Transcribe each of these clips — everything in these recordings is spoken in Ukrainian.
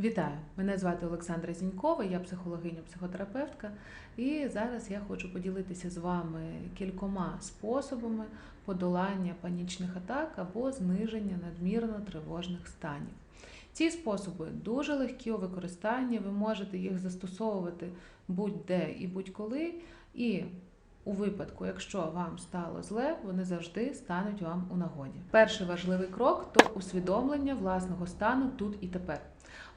Вітаю! Мене звати Олександра Зінькова, я психологиня-психотерапевтка, і зараз я хочу поділитися з вами кількома способами подолання панічних атак або зниження надмірно тривожних станів. Ці способи дуже легкі у використанні, ви можете їх застосовувати будь-де і будь-коли. І у випадку, якщо вам стало зле, вони завжди стануть вам у нагоді. Перший важливий крок то усвідомлення власного стану тут і тепер.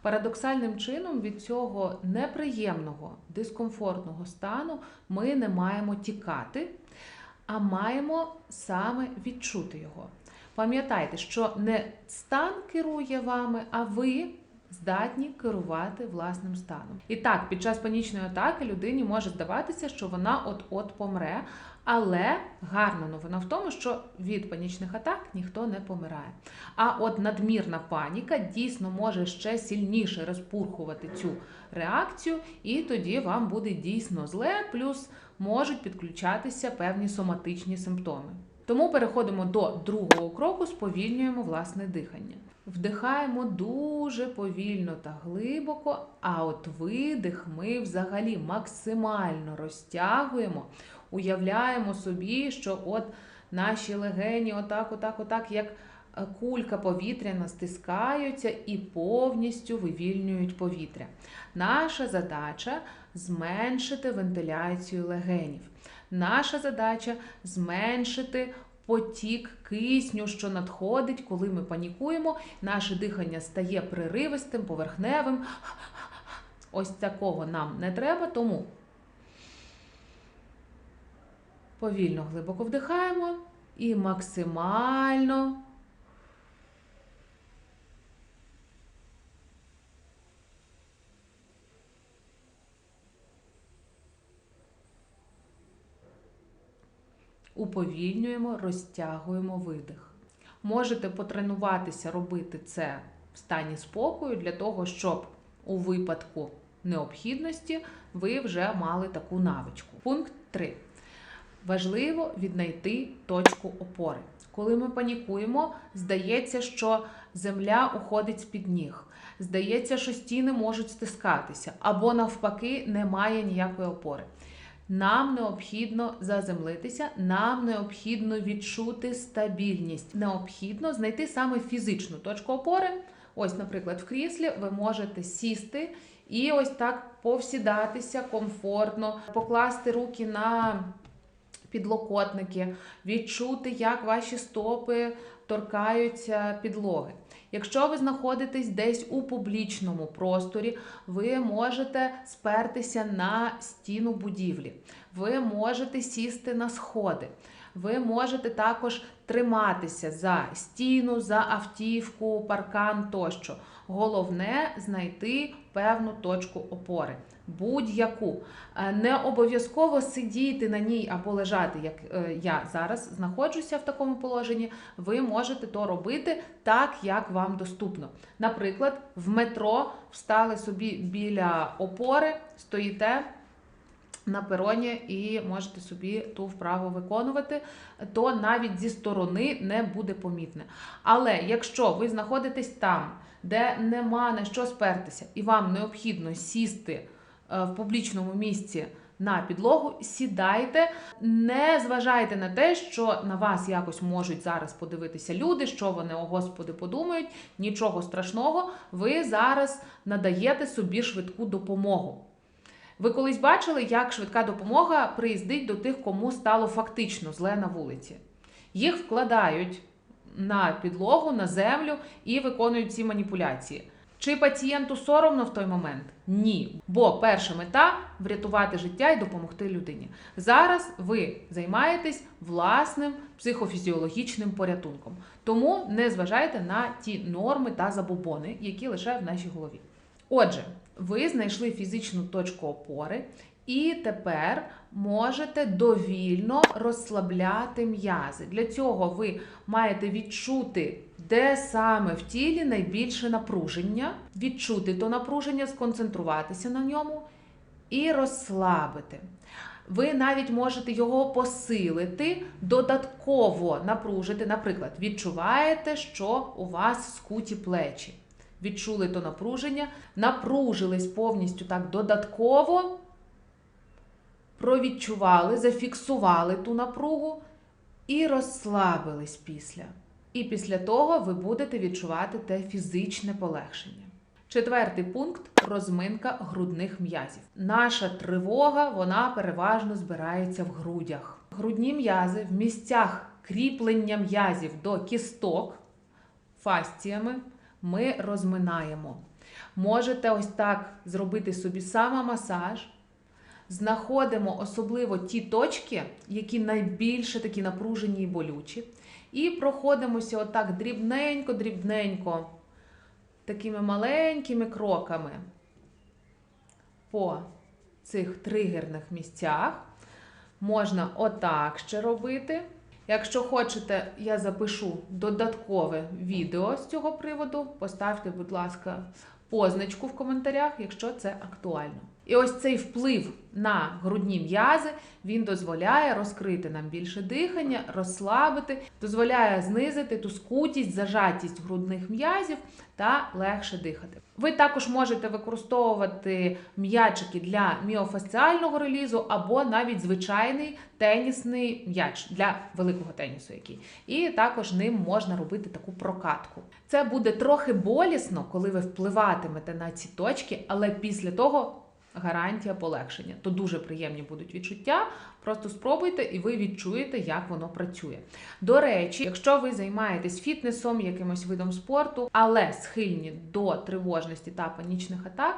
Парадоксальним чином від цього неприємного дискомфортного стану ми не маємо тікати, а маємо саме відчути його. Пам'ятайте, що не стан керує вами, а ви здатні керувати власним станом. І так, під час панічної атаки людині може здаватися, що вона от-от помре. Але гарна новина в тому, що від панічних атак ніхто не помирає. А от надмірна паніка дійсно може ще сильніше розпурхувати цю реакцію, і тоді вам буде дійсно зле, плюс можуть підключатися певні соматичні симптоми. Тому переходимо до другого кроку, сповільнюємо власне дихання. Вдихаємо дуже повільно та глибоко, а от видих ми взагалі максимально розтягуємо, уявляємо собі, що от наші легені, отак, отак, отак, як кулька повітряна стискаються і повністю вивільнюють повітря. Наша задача зменшити вентиляцію легенів. Наша задача зменшити потік кисню, що надходить, коли ми панікуємо. Наше дихання стає приривистим, поверхневим. Ось такого нам не треба, тому повільно глибоко вдихаємо і максимально. Уповільнюємо, розтягуємо видих. Можете потренуватися робити це в стані спокою для того, щоб у випадку необхідності ви вже мали таку навичку. Пункт 3. Важливо віднайти точку опори. Коли ми панікуємо, здається, що земля уходить з-під ніг. Здається, що стіни можуть стискатися, або навпаки, немає ніякої опори. Нам необхідно заземлитися, нам необхідно відчути стабільність. Необхідно знайти саме фізичну точку опори. Ось, наприклад, в кріслі ви можете сісти і ось так повсідатися комфортно, покласти руки на підлокотники, відчути, як ваші стопи торкаються підлоги. Якщо ви знаходитесь десь у публічному просторі, ви можете спертися на стіну будівлі, ви можете сісти на сходи, ви можете також триматися за стіну, за автівку, паркан тощо. Головне знайти певну точку опори. Будь-яку. Не обов'язково сидіти на ній або лежати, як я зараз знаходжуся в такому положенні. Ви можете то робити так, як вам доступно. Наприклад, в метро встали собі біля опори, стоїте. На пероні і можете собі ту вправу виконувати, то навіть зі сторони не буде помітне. Але якщо ви знаходитесь там, де нема на що спертися, і вам необхідно сісти в публічному місці на підлогу, сідайте, не зважайте на те, що на вас якось можуть зараз подивитися люди, що вони, о Господи, подумають. Нічого страшного, ви зараз надаєте собі швидку допомогу. Ви колись бачили, як швидка допомога приїздить до тих, кому стало фактично зле на вулиці. Їх вкладають на підлогу, на землю і виконують ці маніпуляції. Чи пацієнту соромно в той момент? Ні. Бо перша мета врятувати життя і допомогти людині. Зараз ви займаєтесь власним психофізіологічним порятунком. Тому не зважайте на ті норми та забобони, які лише в нашій голові. Отже, ви знайшли фізичну точку опори, і тепер можете довільно розслабляти м'язи. Для цього ви маєте відчути, де саме в тілі найбільше напруження, відчути то напруження, сконцентруватися на ньому і розслабити. Ви навіть можете його посилити, додатково напружити. Наприклад, відчуваєте, що у вас скуті плечі. відчули то напруження, напружились повністю так додатково, провідчували, зафіксували ту напругу і розслабились після. І після того ви будете відчувати те фізичне полегшення. Четвертий пункт розминка грудних м'язів. Наша тривога вона переважно збирається в грудях. Грудні м'язи в місцях кріплення м'язів до кісток фасціями ми розминаємо. Можете ось так зробити собі самомасаж. Знаходимо особливо ті точки, які найбільше такі напружені і болючі. І проходимося отак дрібненько-дрібненько, такими маленькими кроками по цих тригерних місцях. Можна отак ще робити. Якщо хочете, я запишу додаткове відео з цього приводу. Поставте, будь ласка, позначку в коментарях, якщо це актуально. І ось цей вплив на грудні м'язи він дозволяє розкрити нам більше дихання, розслабити, дозволяє знизити ту скутість, зажатість грудних м'язів та легше дихати. Ви також можете використовувати м'ячики для міофасціального релізу або навіть звичайний тенісний м'яч для великого тенісу, який. І також ним можна робити таку прокатку. Це буде трохи болісно, коли ви впливатимете на ці точки, але після того. Гарантія полегшення. То дуже приємні будуть відчуття. Просто спробуйте і ви відчуєте, як воно працює. До речі, якщо ви займаєтесь фітнесом, якимось видом спорту, але схильні до тривожності та панічних атак,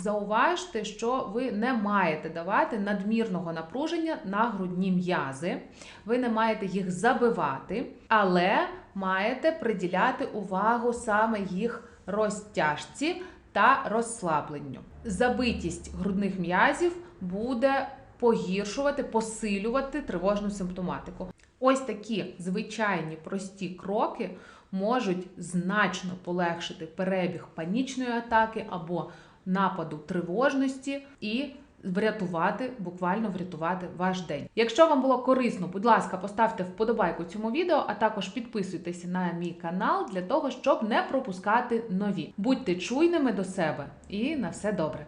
зауважте, що ви не маєте давати надмірного напруження на грудні м'язи, ви не маєте їх забивати, але маєте приділяти увагу саме їх розтяжці та розслабленню. Забитість грудних м'язів буде погіршувати, посилювати тривожну симптоматику. Ось такі звичайні прості кроки можуть значно полегшити перебіг панічної атаки або нападу тривожності і врятувати, буквально врятувати ваш день. Якщо вам було корисно, будь ласка, поставте вподобайку цьому відео, а також підписуйтесь на мій канал для того, щоб не пропускати нові. Будьте чуйними до себе і на все добре!